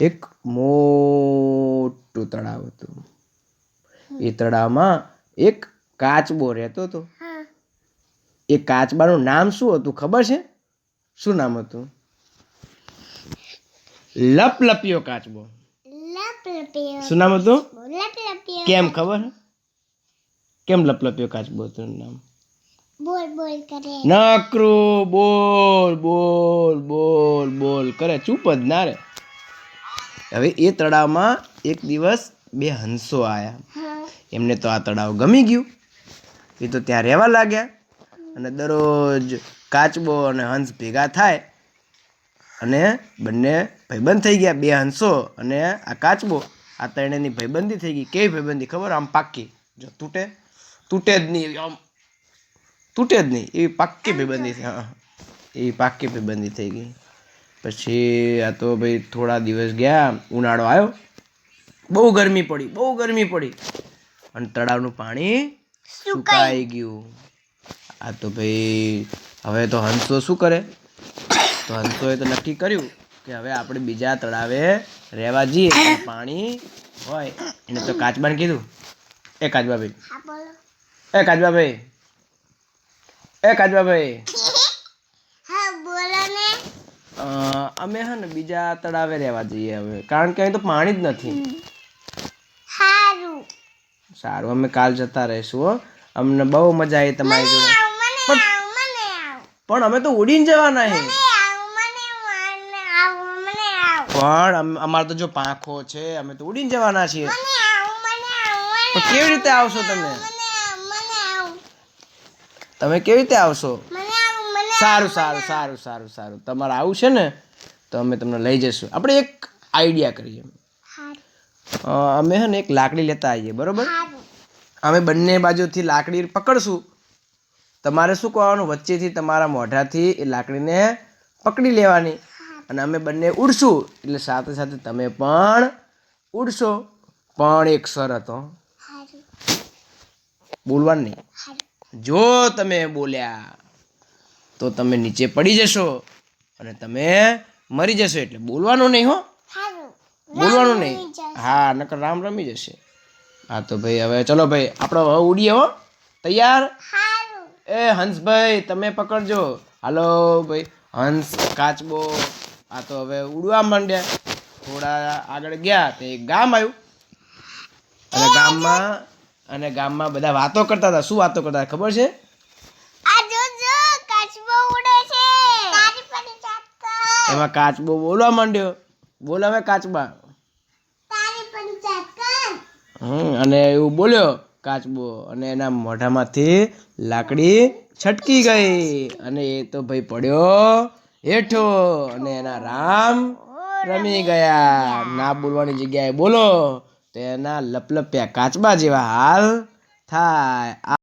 એક મોટું તળાવ હતું. એ તળાવમાં એક કાચબો રહેતો હતો. એ કાચબાનું નામ શું હતું ખબર છે? શું નામ હતું? લપલપિયો કાચબો. લપ લપ્યો શું નામ હતું? કેમ ખબર? કેમ લપલપિયો કાચબો હતું નામ? બોલ બોલ કરે. નકરું બોલ બોલ બોલ બોલ કરે. ચૂપ જ ના રે. હવે એ તળાવમાં એક દિવસ બે હંસો આવ્યા એમને તો આ તળાવ ગમી ગયું. એ તો ત્યાં રહેવા લાગ્યા અને દરરોજ કાચબો અને હંસ ભેગા થાય અને બંને ભાઈબંધ થઈ ગયા બે હંસો અને આ કાચબો. આ ત્રણેયની ભાઈબંધી થઈ ગઈ. કેવી ભાઈબંધી ખબર? આમ પાક્કી. જો તૂટે. તૂટે જ નહીં આમ તૂટે જ નહીં. એવી પાક્કી ભાઈબંધી થઈ હા. એવી પાક્કી ભાઈબંધી થઈ ગઈ. પછી આ તો ભાઈ થોડા દિવસ ગયા ઉનાળો આવ્યો. બહુ ગરમી પડી બહુ ગરમી પડી. અને તળાવનું પાણી સુકાઈ ગયું. આ તો ભાઈ હવે તો હંસો શું કરે? તો હંસોએ તો નક્કી કર્યું કે હવે આપણે બીજા તળાવે રહેવા જઈએ. પાણી હોય એને તો કાચબાને કીધું. એ કાચબાભાઈ. એ કાચબાભાઈ. એ કાચબાભાઈ. અમે હે ને બીજા તળાવે રહેવા જઈએ હવે. કારણ કે અહીં તો પાણી જ નથી. સારું સારું અમે કાલ જતા રહીશું હો. અમને બહુ મજા આવી તમારી જોડે. પણ અમે તો ઉડીને જવાના હે. પણ અમારે તો જો પાંખો છે અમે તો ઉડીને જવાના છીએ. કેવી રીતે આવશો તમે? તમે કેવી રીતે આવશો? સારું સારું સારું સારું સારું. તમારે આવું છે ને તો અમે તમને લઈ જઈશું. આપણે એક આઈડિયા કરીએ. અમે હે ને એક લાકડી લેતા આવીએ બરોબર? અમે બંને બાજુથી લાકડી પકડશું. તમારે શું કરવાનું વચ્ચેથી તમારા મોઢાથી એ લાકડીને પકડી લેવાની. અને અમે બંને ઉડશું. એટલે સાથે સાથે તમે પણ ઉડશો. પણ એક શરત હો. બોલવાનું. નહીં જો તમે બોલ્યા. તો તમે નીચે પડી જશો અને તમે મરી જશો એટલે બોલવાનું નહીં હો. બોલવાનું નહીં. હા નકર રામ રમી જશે. હા તો ભાઈ હવે ચલો ભાઈ આપણે હવે ઉડીએ હો. તૈયાર? એ હંસભાઈ તમે પકડજો. હાલો ભાઈ હંસ કાચબો. આ તો હવે ઉડવા માંડ્યા. થોડા આગળ ગયા તો એક ગામ આવ્યું. અને ગામમાં અને ગામમાં બધા વાતો કરતા હતા. શું વાતો કરતા ખબર છે આ જો જો કાચબો ઉડે છે તારી પર ચાટ કર એમાં કાચબો બોલવા માંડ્યો. બોલાવે કાચબા હમ અને એવું બોલ્યો કાચબો. અને એના મોઢામાંથી લાકડી છટકી ગઈ. અને એ તો ભાઈ પડ્યો હેઠો. અને એના રામ રમી ગયા. ના બોલવાની જગ્યાએ બોલો તો એના લપલપ્યા કાચબા જેવા હાલ થાય.